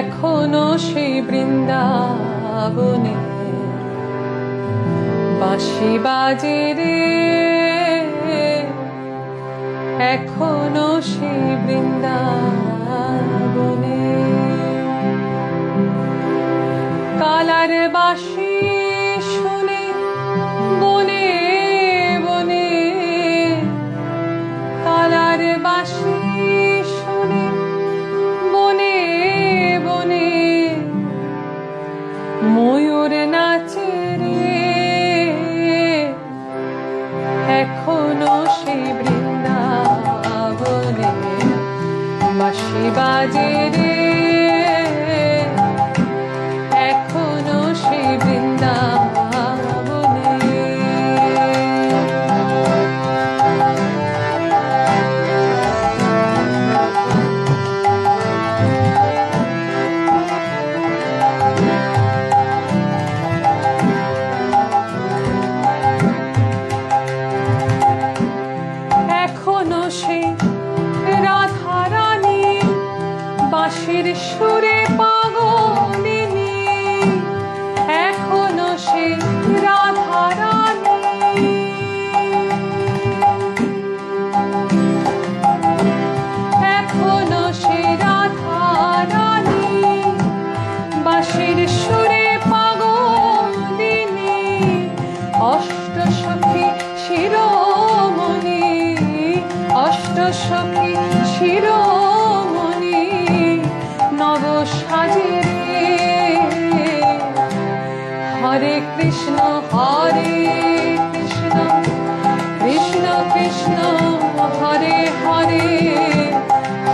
এখনও সেই বৃন্দাবনে বাঁশি বাজে রে। এখনও সেই বৃন্দাবনে কালার বাঁশি শুনে বনে ময়ূর নাচে রে এখনও সেই বৃন্দাবনে বাসি বাজে রে। এখনও সেই রাধারানী বাঁশির সুরে পাগলিনী অষ্ট সখী শিরোমণি অষ্ট সখী শিরোমণি, নব হরে কৃষ্ণ হরে কৃষ্ণ কৃষ্ণ কৃষ্ণ, হরে হরে।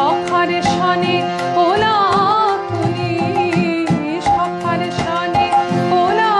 সখার সনে ওলা তুলি সখার সনে ওলা